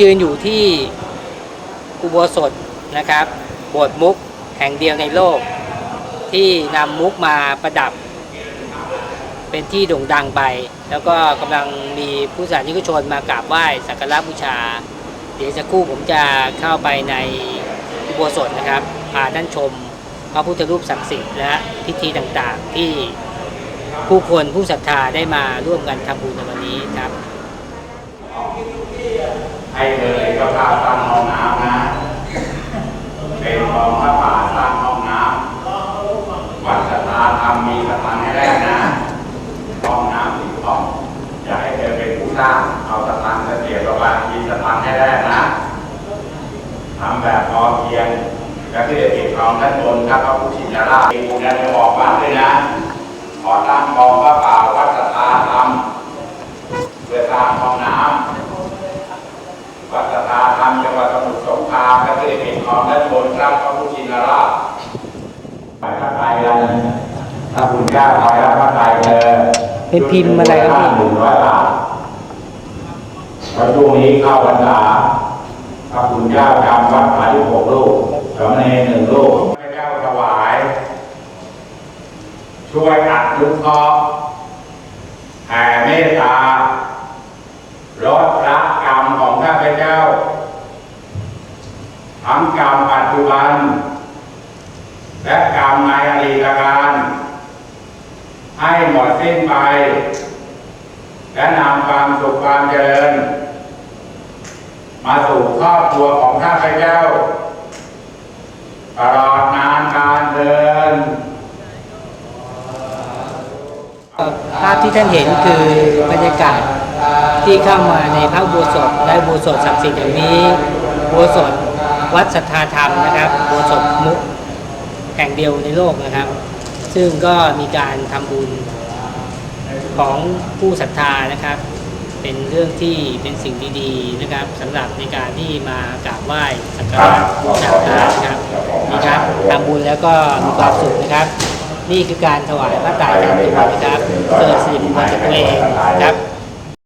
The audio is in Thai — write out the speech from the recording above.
ยืนอยู่ที่อุโบสถนะครับโบสถ์มุกแห่งเดียวในโลก ที่นำมุกมาประดับ เป็นที่โด่งดังไป แล้วก็กำลังมีผู้สาธนิกชนมากราบไหว้สักการะบูชา เดี๋ยวสักครู่ผมจะเข้าไปในอุโบสถนะครับพาท่านชมพระพุทธรูปศักดิ์สิทธิ์และพิธีต่างๆที่ผู้คนผู้ศรัทธาได้มาร่วมกันทำบุญในวันนี้ครับ ให้เธอเอกภาพสร้งห้องน้ำนะ เป็นกองพระป่าสร้งห้องน้ำวัดสถาธรรมมีสถานให้แรกนะห้องน้ำสิบห้องอย่าให้เธอเป็นผู้สร้างเอาสถานเสียรประวัติมีสถานให้แรกนะทำแบบพอเพียงและที่เด็กติดรองท่านบนถ้าพระพุทธชินราชมีบุญนั้นบอกบ้านด้วยนะขอตั้งกองพระป่าวัดสถา สถาธรรมจังหวัดสมุทรสงครามและที่ได้เป็นของด้านบนครับพระพุทธชินราชไปพระไตรกันถ้าคุณกล้าถอยรับพระไตรเธอเป็นพิมพ์อะไรครับพี่หนึ่งร้อยบาทพระช่วงนี้เข้าพรรษาพระคุณเจ้าจำวัดผาที่หกลูกสามเณรหนึ่งลูกพระเจ้าถวาย ช่วยอัดลุกเคราะห์แผ่เมตตาลดละกรรมของข้าพเจ้า ทั้ง กรรมปัจจุบัน และกรรมในอดีตการ ให้หมดสิ้นไป และนำความสุขความเจริญ มาสู่ครอบครัวของข้าพเจ้าตลอดนานการเดินภาพที่ท่านเห็นคือบรรยากาศที่เข้ามาในพระโบสถและอุโบสถศักดิ์สิทธิ์อย่างนี้โบสถ วัดสัทธาธรรมนะครับโบสถมุกแห่งเดียวในโลกนะครับ ซึ่งก็มีการทำบุญของผู้ศรัทธานะครับ เป็นเรื่องที่เป็นสิ่งดีๆนะครับสำหรับในการที่มากราบไหว้สักการะบูชาพระนะครับนี่ครับทำบุญแล้วก็มีความสุขนะครับ นี่คือการถวายพระไตรแทนตัวนะครับเกิดสิริมงคลกับตัวเองครับ